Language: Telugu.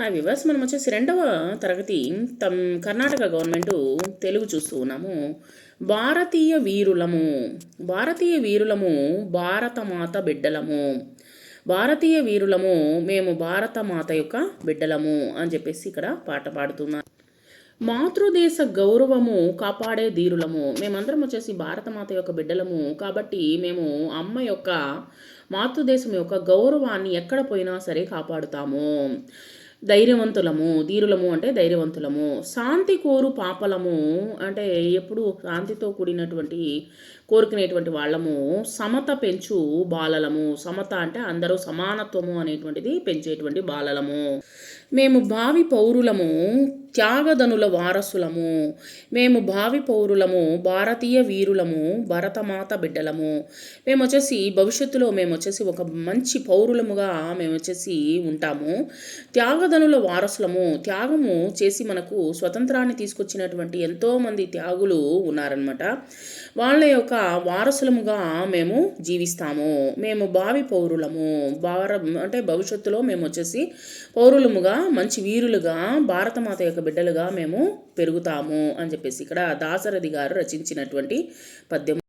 హాయ్ వివర్స్ మనం వచ్చేసి రెండవ తరగతి తమ్ కర్ణాటక గవర్నమెంట్ తెలుగు చూస్తూ ఉన్నాము. భారతీయ వీరులము భారతీయ వీరులము భారతమాత బిడ్డలము. భారతీయ వీరులము మేము భారతమాత యొక్క బిడ్డలము అని చెప్పేసి ఇక్కడ పాట పాడుతున్నాం మాతృదేశ గౌరవము కాపాడే ధీరులము. మేమందరం వచ్చేసి భారతమాత యొక్క బిడ్డలము. కాబట్టి మేము అమ్మ యొక్క మాతృదేశం యొక్క గౌరవాన్ని ఎక్కడ పోయినా సరే కాపాడుతాము. ధైర్యవంతులము ధీరులము అంటే ధైర్యవంతులము. శాంతి కోరు పాపలము అంటే ఎప్పుడు శాంతితో కూడినటువంటి కోరుకునేటువంటి వాళ్ళము సమత పెంచు బాలలము. సమత అంటే అందరూ సమానత్వము అనేటువంటిది పెంచేటువంటి బాలలము. మేము భావి పౌరులము త్యాగధనుల వారసులము. మేము భావి పౌరులము భారతీయ వీరులము భరతమాత బిడ్డలము. మేము వచ్చేసి భవిష్యత్తులో మేము వచ్చేసి ఒక మంచి పౌరులముగా మేము వచ్చేసి ఉంటాము. త్యాగధనుల వారసులము త్యాగము చేసి మనకు స్వతంత్రాన్ని తీసుకొచ్చినటువంటి ఎంతోమంది త్యాగులు ఉన్నారనమాట వాళ్ళ యొక్క వారసులముగా మేము జీవిస్తాము. మేము భావి పౌరులము. భార అంటే భవిష్యత్తులో మేము వచ్చేసి పౌరులముగా మంచి వీరులుగా భారతమాత యొక్క యొక్క బిడ్డలుగా మేము పెరుగుతాము అని చెప్పేసి ఇక్కడ దాసరథి గారు రచించినటువంటి పద్యం.